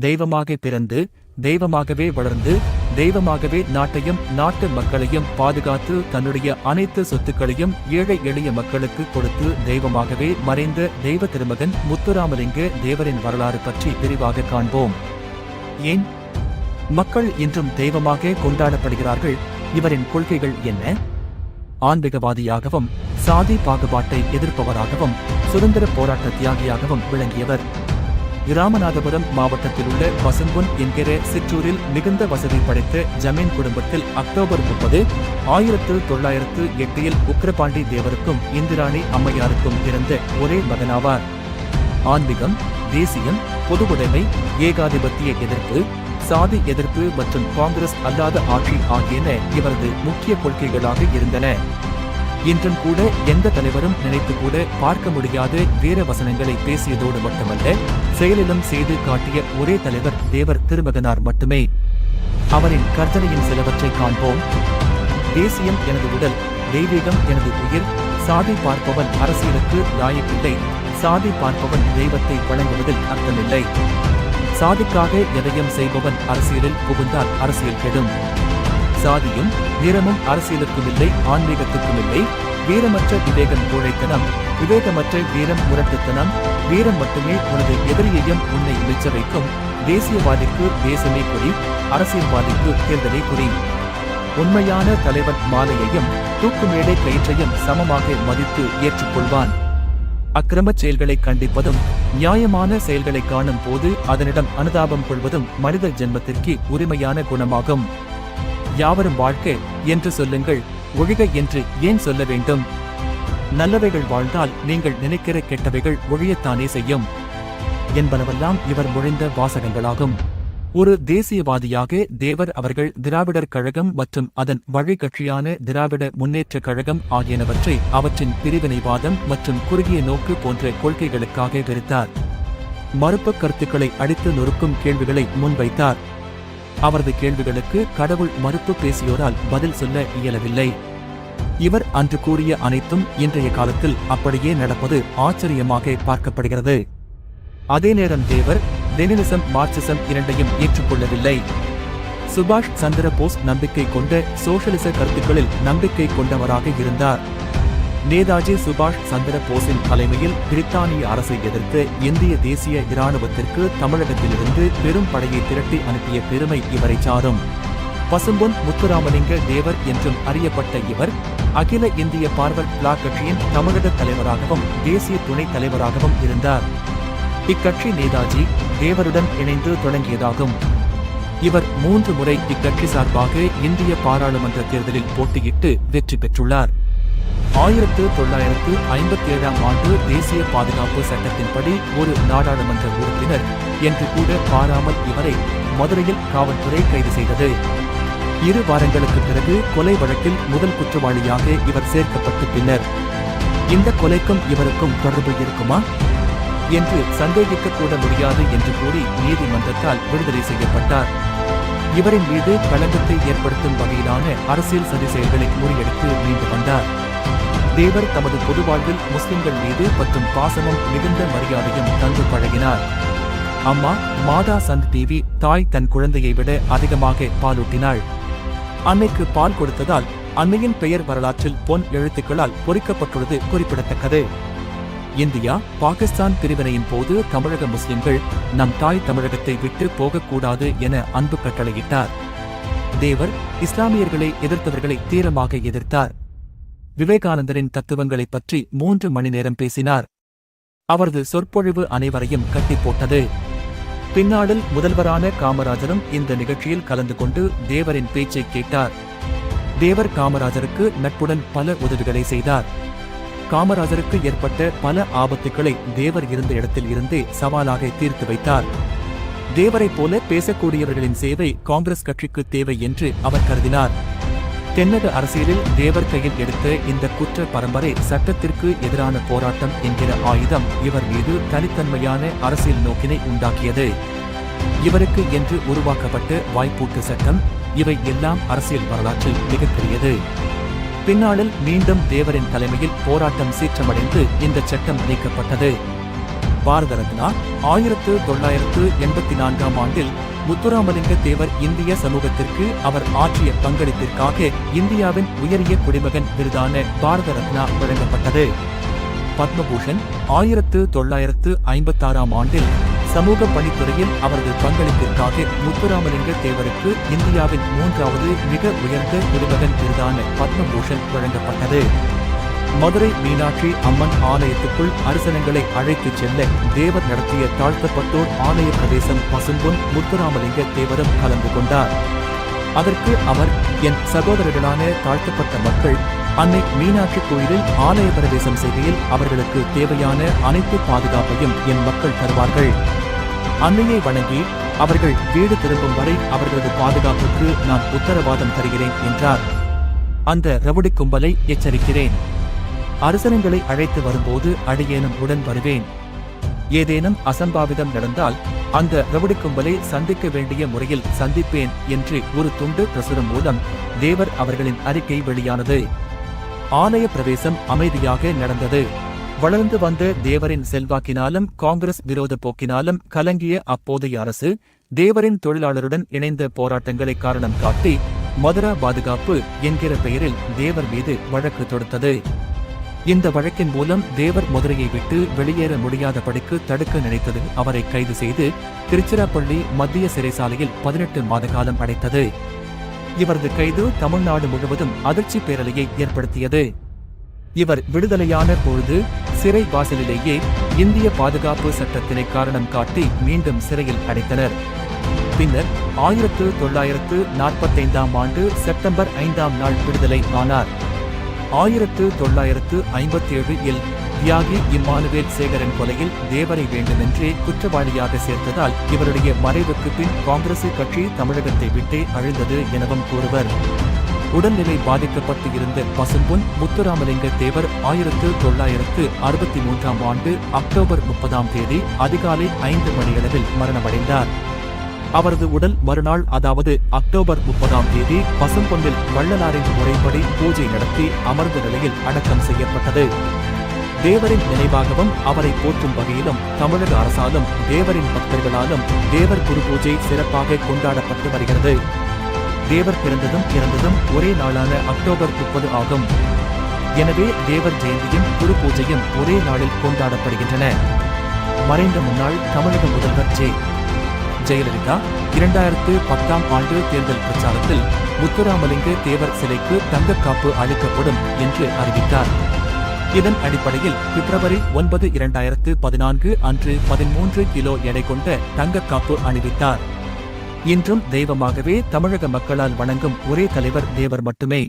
தெய்வமாக பிறந்து தெய்வமாகவே வளர்ந்து தெய்வமாகவே நாட்டையும் நாட்டு மக்களையும் பாதுகாத்து தன்னுடைய அனைத்து சொத்துக்களையும் ஏழை எளிய மக்களுக்கு கொடுத்து தெய்வமாகவே மறைந்த தெய்வ திருமகன் முத்துராமலிங்க தேவரின் வரலாறு பற்றி விரிவாக காண்போம். ஏன்? மக்கள் இன்றும் தெய்வமாக கொண்டாடப்படுகிறார்கள். இவரின் கொள்கைகள் என்ன? ஆன்மீகவாதியாகவும் சாதி பாகுபாட்டை எதிர்ப்பவராகவும் சுதந்திர போராட்ட தியாகியாகவும் விளங்கியவர். இராமநாதபுரம் மாவட்டத்தில் உள்ள பசும்பொன் என்கிற சிற்றூரில் மிகுந்த வசதி படைத்த ஜமீன் குடும்பத்தில் அக்டோபர் முப்பது ஆயிரத்து தொள்ளாயிரத்து எட்டில் உக்கிரபாண்டி தேவருக்கும் இந்திராணி அம்மையாருக்கும் பிறந்த ஒரே மகனாவார். ஆன்மீகம் தேசியம் பொதுவுடைமை ஏகாதிபத்திய எதிர்ப்பு சாதி எதிர்ப்பு மற்றும் காங்கிரஸ் அல்லாத ஆட்சி ஆகியன இவரது முக்கிய கொள்கைகளாக இருந்தன. இன்றும் கூட எந்த தலைவரும் நினைத்து கூட பார்க்க முடியாத. வீர வசனங்களை பேசியதோடு மட்டுமல்ல செயலிலும் செய்து காட்டிய ஒரே தலைவர் தேவர் திருமகனார் மட்டுமே. அவரின் கர்த்தனையின் சிலவற்றை காண்போம். தேசியம் எனது உடல் தெய்வீகம் எனது உயிர் சாதி பார்ப்பவன் அரசியலுக்கு லாயக்கில்லை. சாதி பார்ப்பவன் தெய்வத்தை வழங்குவதில் அர்த்தமில்லை. சாதிக்காக எதையும் செய்பவன் அரசியலில் புகுந்தால் அரசியல் கெடும். சாதியும் நிறமும் அரசியலுக்கும் இல்லை ஆன்மீகத்துக்கும் இல்லை வீரமற்ற விவேகம் கோழைத்தனம் விவேகமற்ற வீரம் முரட்டுத்தனம் வீரம் மட்டுமே உனது எதிரியையும் உன்னை மிச்ச வைக்கும். தேசியவாதிக்கு தேசமே குறி அரசியல்வாதிக்கு தேர்தலே குறி. உண்மையான தலைவன் மாலையையும் தூக்குமேடை கயிற்றையும் சமமாக மதித்து ஏற்றுக்கொள்வான். அக்கிரமச் செயல்களை கண்டிப்பதும் நியாயமான செயல்களை காணும் போது அதனிடம் அனுதாபம் கொள்வதும் மனித ஜென்மத்திற்கு உரிமையான குணமாகும். யாவரும் வாழ்க்கை என்று சொல்லுங்கள். ஒழிக என்று ஏன் சொல்ல வேண்டும்? நல்லவைகள் வாழ்ந்தால் நீங்கள் நினைக்கிற கெட்டவைகள் ஒழியத்தானே செய்யும்? என்பனவெல்லாம் இவர் முழிந்த வாசகங்களாகும். ஒரு தேசியவாதியாக தேவர் அவர்கள் திராவிடர் கழகம் மற்றும் அதன் வழிகட்சியான திராவிட முன்னேற்ற கழகம் ஆகியனவற்றை அவற்றின் பிரிவினைவாதம் மற்றும் குறுகிய நோக்கு போன்ற கொள்கைகளுக்காக வெறுத்தார். மறுப்பு கருத்துக்களை அடித்து நொறுக்கும் கேள்விகளை முன்வைத்தார். அவரது கேள்விகளுக்கு கடவுள் மறுப்பு பேசியோரால் பதில் சொல்ல இயலவில்லை. இவர் அன்று கூறிய அனைத்தும் இன்றைய காலத்தில் அப்படியே நடப்பது ஆச்சரியமாக பார்க்கப்படுகிறது. அதே நேரம் தேவர் லெனினிசம் மார்க்சிசம் இரண்டையும் ஏற்றுக்கொள்ளவில்லை. சுபாஷ் சந்திர போஸ் நம்பிக்கை கொண்ட சோசியலிச கருத்துக்களில் நம்பிக்கை கொண்டவராக இருந்தார். நேதாஜி சுபாஷ் சந்திர போஸின் தலைமையில் பிரித்தானிய அரசை எதிர்த்து இந்திய தேசிய இராணுவத்திற்கு தமிழகத்திலிருந்து பெரும் படையை திரட்டி அனுப்பிய பெருமை இவரை சாரும். பசும்பொன் முத்துராமலிங்க தேவர் என்றும் அறியப்பட்ட இவர் அகில இந்திய பார்வர்ட் பிளாக் கட்சியின் தமிழக தலைவராகவும் தேசிய துணைத் தலைவராகவும் இருந்தார். இக்கட்சி நேதாஜி தேவருடன் இணைந்து தொடங்கியதாகும். இவர் மூன்று முறை இக்கட்சி சார்பாக இந்திய பாராளுமன்ற தேர்தலில் போட்டியிட்டு வெற்றி பெற்றுள்ளார். ஆயிரத்து தொள்ளாயிரத்து ஐம்பத்தி ஏழாம் ஆண்டு தேசிய பாதுகாப்பு சட்டத்தின்படி ஒரு நாடாளுமன்ற உறுப்பினர் என்று கூட பாராமல் இவரை மதுரையில் காவல்துறை கைது செய்தது. இரு வாரங்களுக்கு பிறகு கொலை வழக்கில் முதல் குற்றவாளியாக இவர் சேர்க்கப்பட்டு பின்னர். இந்த கொலைக்கும் இவருக்கும் தொடர்பு இருக்குமா? என்று சந்தேகிக்க கூட முடியாது என்று கூறி நீதிமன்றத்தால் விடுதலை செய்யப்பட்டார். இவரின் மீது களங்கத்தை ஏற்படுத்தும் வகையிலான அரசியல் சதி செயல்களை முறியடித்து மீண்டு வந்தார். தேவர் தமது பொது வாழ்வில் முஸ்லிம்கள் மீது மற்றும் பாசமும் மிகுந்த மரியாதையும் தந்து பழகினார். அம்மா மாதா சந்த் டிவி தாய் தன் குழந்தையை விட அதிகமாக பாலூட்டினாள். அன்னைக்கு பால் கொடுத்ததால் அன்னையின் பெயர் வரலாற்றில் பொன் எழுத்துக்களால் பொறிக்கப்பட்டுள்ளது குறிப்பிடத்தக்கது. இந்தியா பாகிஸ்தான் பிரிவினையின் போது தமிழக முஸ்லிம்கள் நம் தாய் தமிழகத்தை விட்டு போகக்கூடாது என அன்பு கட்டளையிட்டார். தேவர் இஸ்லாமியர்களை எதிர்த்தவர்களை தீரமாக எதிர்த்தார். விவேகானந்தரின் தத்துவங்களைப் பற்றி மூன்று மணி நேரம் பேசினார். அவரது சொற்பொழிவு அனைவரையும் கட்டி போட்டது பின்னாளில் முதல்வரான காமராஜரும் இந்த நிகழ்ச்சியில் கலந்து கொண்டு தேவரின் பேச்சை கேட்டார். தேவர் காமராஜருக்கு நட்புடன் பல உதவிகளை செய்தார். காமராஜருக்கு ஏற்பட்ட பல ஆபத்துக்களை தேவர் இருந்த இடத்தில் இருந்தே சவாலாக தீர்த்து வைத்தார். தேவரைப் போல பேசக்கூடியவர்களின் சேவை காங்கிரஸ் கட்சிக்கு தேவை என்று அவர் கருதினார். தென்னக அரசியலில் தேவர் கையில் எடுத்த இந்த குற்ற பரம்பரை சட்டத்திற்கு எதிரான போராட்டம் என்கிற ஆயுதம் இவர் மீது தனித்தன்மையான அரசியல் நோக்கினை உண்டாக்கியது. இவருக்கு என்று உருவாக்கப்பட்ட வாய்ப்பூட்டு சட்டம் இவை எல்லாம் அரசியல் வரலாற்றில் மிகப்பெரியது. பின்னாளில் மீண்டும் தேவரின் தலைமையில் போராட்டம் சீற்றமடைந்து இந்த சட்டம் நீக்கப்பட்டது. பாரத ரத்னா ஆயிரத்து தொள்ளாயிரத்து எண்பத்தி நான்காம் ஆண்டில் முத்துராமலிங்க தேவர் இந்திய சமூகத்திற்கு அவர் ஆற்றிய பங்களிப்பிற்காக இந்தியாவின் உயரிய குடிமகன் விருதான பாரத ரத்னா வழங்கப்பட்டது. பத்மபூஷன் ஆயிரத்து தொள்ளாயிரத்து ஐம்பத்தாறாம் ஆண்டில் சமூக பணித்துறையில் அவரது பங்களிப்பிற்காக முத்துராமலிங்க தேவருக்கு இந்தியாவின் மூன்றாவது மிக உயர்ந்த குடிமகன் விருதான பத்மபூஷன் வழங்கப்பட்டது. மதுரை மீனாட்சி அம்மன் ஆலயத்துக்குள் அரசனங்களை அழைத்துச் செல்ல தேவர் நடத்திய தாழ்த்தப்பட்டோர் ஆலய பிரதேசம் பசும்பொன் முத்துராமலிங்க தேவரும் கலந்து கொண்டார். அதற்கு அவர் என் சகோதரர்களான தாழ்த்தப்பட்ட மக்கள் அன்னை மீனாட்சி கோயிலில் ஆலய பிரவேசம் செய்கையில் அவர்களுக்கு தேவையான அனைத்து பாதுகாப்பையும் என் மக்கள் தருவார்கள். அன்னையை வணங்கி அவர்கள் வீடு திரும்பும் வரை அவர்களது பாதுகாப்புக்கு நான் உத்தரவாதம் தருகிறேன் என்றார். அந்த ரவுடி கும்பலை எச்சரிக்கிறேன். அரசனங்களை அழைத்து வரும்போது அடியேனும் உடன் வருவேன். ஏதேனும் அசம்பாவிதம் நடந்தால் அந்த ரவுடி கும்பலை சந்திக்க வேண்டிய முறையில் சந்திப்பேன் என்று ஒரு துண்டு பிரசுரம் மூலம் தேவர் அவர்களின் அறிக்கை வெளியானது. ஆலய பிரவேசம் அமைதியாக நடந்தது. வளர்ந்து வந்த தேவரின் செல்வாக்கினாலும் காங்கிரஸ் விரோத போக்கினாலும் கலங்கிய அப்போதைய அரசு தேவரின் தொழிலாளருடன் இணைந்த போராட்டங்களை காரணம் காட்டி மதுரா பாதுகாப்பு என்கிற பெயரில் தேவர் மீது வழக்கு தொடுத்தது. இந்த வழக்கின் மூலம் தேவர் மதுரையை விட்டு வெளியேற முடியாதபடிக்கு தடுக்க நினைத்தது அவரை கைது செய்து திருச்சிராப்பள்ளி மத்திய சிறைசாலையில் பதினெட்டு மாத காலம் அடைத்தது. இவரது கைது தமிழ்நாடு முழுவதும் அதிர்ச்சி பேரலையை ஏற்படுத்தியது. இவர் விடுதலையான பொழுது சிறை வாசலிலேயே இந்திய பாதுகாப்பு சட்டத்தினை காரணம் காட்டி மீண்டும் சிறையில் அடைத்தனர். பின்னர் ஆயிரத்து தொள்ளாயிரத்து நாற்பத்தைந்தாம் ஆண்டு செப்டம்பர் ஐந்தாம் நாள் விடுதலை ஆனார். ஆயிரத்து தொள்ளாயிரத்து ஐம்பத்தேழு இல் தியாகி இம்மானுவேல் சேகரன் கொலையில் தேவரை வேண்டுமென்றே குற்றவாளியாக சேர்த்ததால் இவருடைய மறைவுக்கு பின் காங்கிரசு கட்சி தமிழகத்தை விட்டே அழிந்தது எனவும் கூறுவர். உடல்நிலை பாதிக்கப்பட்டு இருந்த பசும்பொன் முத்துராமலிங்க தேவர் ஆயிரத்து தொள்ளாயிரத்து அறுபத்தி மூன்றாம் ஆண்டு அக்டோபர் முப்பதாம் தேதி அதிகாலை ஐந்து மணியளவில் மரணமடைந்தார். அவரது உடல் மறுநாள் அதாவது அக்டோபர் முப்பதாம் தேதி பசும்பொன்னில் வள்ளலாரின் முறைப்படி பூஜை நடத்தி அமர்ந்த நிலையில் அடக்கம் செய்யப்பட்டது. தேவரின் நினைவாகவும் அவரை போற்றும் வகையிலும் தமிழக அரசாலும் தேவரின் பக்தர்களாலும் தேவர் குரு பூஜை சிறப்பாக கொண்டாடப்பட்டு வருகிறது. தேவர் பிறந்ததும் இறந்ததும் ஒரே நாளான அக்டோபர் முப்பது ஆகும். எனவே தேவர் ஜெயந்தியும் குரு பூஜையும் ஒரே நாளில் கொண்டாடப்படுகின்றன. மறைந்த முன்னாள் தமிழக முதல்வர் ஜெய் ஜெயலலிதா இரண்டாயிரத்து பத்தாம் ஆண்டு தேர்தல் பிரச்சாரத்தில் முத்துராமலிங்க தேவர் சிலைக்கு தங்கக்காப்பு அளிக்கப்படும் என்று அறிவித்தார். இதன் அடிப்படையில் பிப்ரவரி ஒன்பது இரண்டாயிரத்து பதினான்கு அன்று பதிமூன்று கிலோ எடை கொண்ட தங்கக்காப்பு அணிவித்தார். இன்றும் தெய்வமாகவே தமிழக மக்களால் வணங்கும் ஒரே தலைவர் தேவர் மட்டுமே.